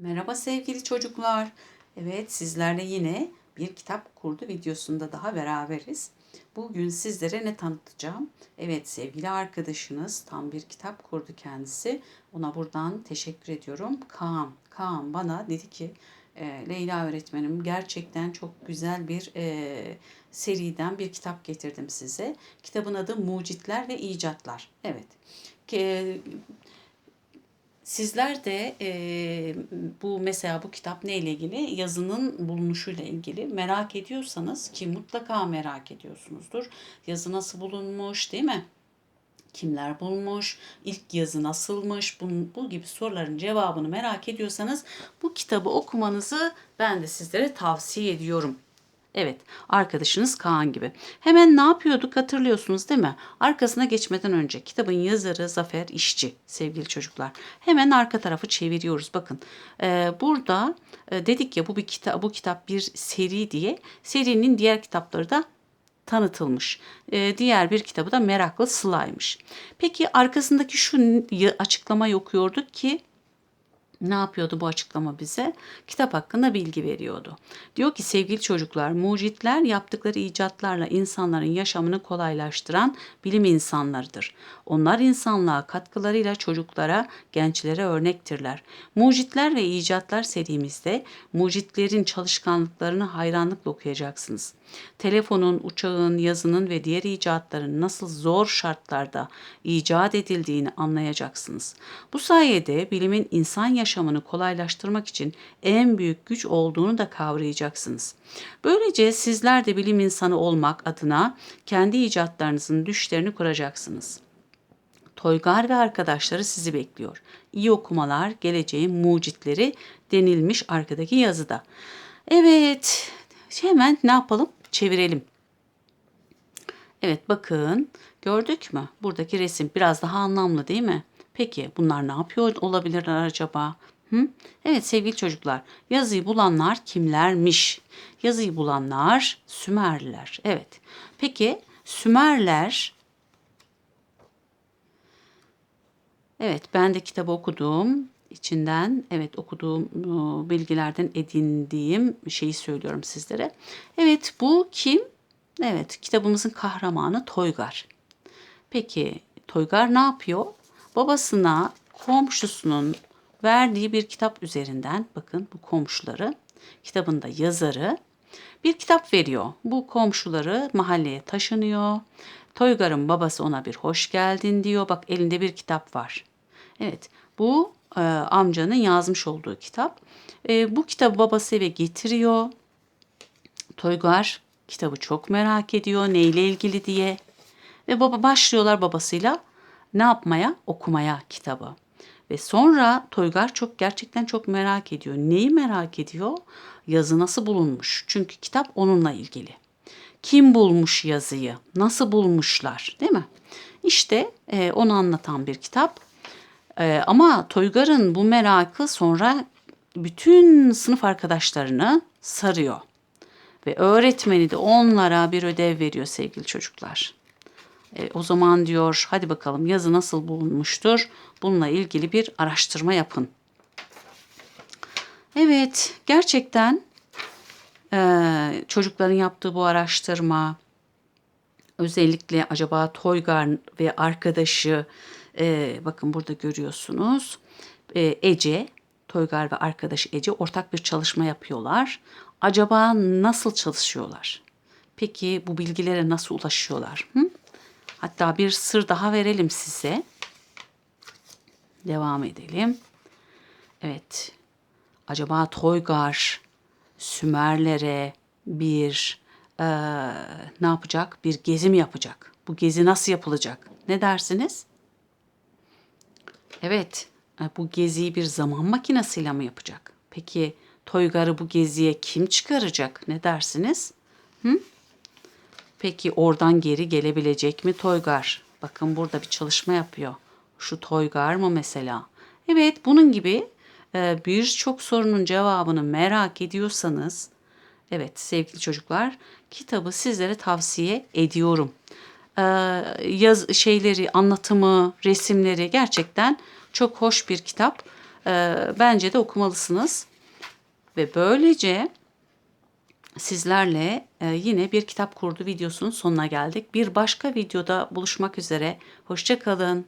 Merhaba sevgili çocuklar. Evet sizlerle yine bir kitap kurdu videosunda daha beraberiz. Bugün sizlere ne tanıtacağım? Evet sevgili arkadaşınız tam bir kitap kurdu kendisi. Ona buradan teşekkür ediyorum. Kaan. Kaan bana dedi ki "E, Leyla öğretmenim gerçekten çok güzel bir e, seriden bir kitap getirdim size. Kitabın adı Mucitler ve İcatlar. Evet. Sizler de eee, bu mesela bu kitap neyle ilgili? Yazının bulunuşuyla ilgili merak ediyorsanız ki mutlaka merak ediyorsunuzdur. Yazı nasıl bulunmuş, değil mi? Kimler bulmuş, ilk yazı nasılmış, bunun, bu gibi soruların cevabını merak ediyorsanız bu kitabı okumanızı ben de sizlere tavsiye ediyorum. Evet, arkadaşınız Kaan gibi. Hemen ne yapıyorduk hatırlıyorsunuz değil mi? Arkasına geçmeden önce kitabın yazarı Zafer İşçi sevgili çocuklar. Hemen arka tarafı çeviriyoruz. Bakın e, burada e, dedik ya bu bir kitap bu kitap bir seri diye. Serinin diğer kitapları da tanıtılmış. E, diğer bir kitabı da Meraklı Sıla'ymış. Peki arkasındaki şu açıklamayı okuyorduk ki ne yapıyordu bu açıklama bize? Kitap hakkında bilgi veriyordu. Diyor ki sevgili çocuklar, mucitler yaptıkları icatlarla insanların yaşamını kolaylaştıran bilim insanlarıdır. Onlar insanlığa katkılarıyla çocuklara, gençlere örnektirler. Mucitler ve icatlar serimizde mucitlerin çalışkanlıklarını hayranlıkla okuyacaksınız. Telefonun, uçağın, yazının ve diğer icatların nasıl zor şartlarda icat edildiğini anlayacaksınız. Bu sayede bilimin insan yaşamını kolaylaştırmak için en büyük güç olduğunu da kavrayacaksınız. Böylece sizler de bilim insanı olmak adına kendi icatlarınızın düşlerini kuracaksınız. Toygar ve arkadaşları sizi bekliyor. İyi okumalar, geleceğin mucitleri denilmiş arkadaki yazıda. Evet, hemen ne yapalım? Çevirelim. Evet bakın gördük mü? Buradaki resim biraz daha anlamlı değil mi? Peki bunlar ne yapıyor olabilirler acaba? Hı? Evet sevgili çocuklar yazıyı bulanlar kimlermiş? Yazıyı bulanlar Sümerliler. Evet. Peki Sümerler Evet, ben de kitabı okudum. İçinden, evet okuduğum bilgilerden edindiğim şeyi söylüyorum sizlere. Evet, bu kim? Evet, kitabımızın kahramanı Toygar. Peki, Toygar ne yapıyor? Babasına komşusunun verdiği bir kitap üzerinden, bakın bu komşuları, kitabında yazarı bir kitap veriyor. Bu komşuları mahalleye taşınıyor. Toygar'ın babası ona bir hoş geldin diyor. Bak elinde bir kitap var. Evet bu e, amcanın yazmış olduğu kitap. E, bu kitabı babası eve getiriyor. Toygar kitabı çok merak ediyor neyle ilgili diye. Ve baba başlıyorlar babasıyla ne yapmaya? Okumaya kitabı. Ve sonra Toygar çok gerçekten çok merak ediyor. Neyi merak ediyor? Yazı nasıl bulunmuş? Çünkü kitap onunla ilgili. Kim bulmuş yazıyı? Nasıl bulmuşlar? Değil mi? İşte e, onu anlatan bir kitap. E, ama Toygar'ın bu merakı sonra bütün sınıf arkadaşlarını sarıyor. Ve öğretmeni de onlara bir ödev veriyor sevgili çocuklar. E, o zaman diyor hadi bakalım yazı nasıl bulunmuştur? Bununla ilgili bir araştırma yapın. Evet gerçekten e, çocukların yaptığı bu araştırma özellikle acaba Toygar ve arkadaşı e, bakın burada görüyorsunuz e, Ece Toygar ve arkadaşı Ece ortak bir çalışma yapıyorlar. Acaba nasıl çalışıyorlar? Peki bu bilgilere nasıl ulaşıyorlar? Hı? Hatta bir sır daha verelim size. Devam edelim. Evet. Acaba Toygar Sümerlere bir eee, ne yapacak? Bir gezi mi yapacak? Bu gezi nasıl yapılacak? Ne dersiniz? Evet. e, Bu geziyi bir zaman makinesiyle mi yapacak? Peki Toygar'ı bu geziye kim çıkaracak? Ne dersiniz? Peki oradan geri gelebilecek mi Toygar? Bakın burada bir çalışma yapıyor. Şu Toygar mı mesela? Evet bunun gibi e, birçok sorunun cevabını merak ediyorsanız evet sevgili çocuklar kitabı sizlere tavsiye ediyorum. E, yaz şeyleri, anlatımı, resimleri gerçekten çok hoş bir kitap. e, bence de okumalısınız. Ve böylece sizlerle e, yine bir kitap kurdu videosunun sonuna geldik. Bir başka videoda buluşmak üzere. Hoşçakalın.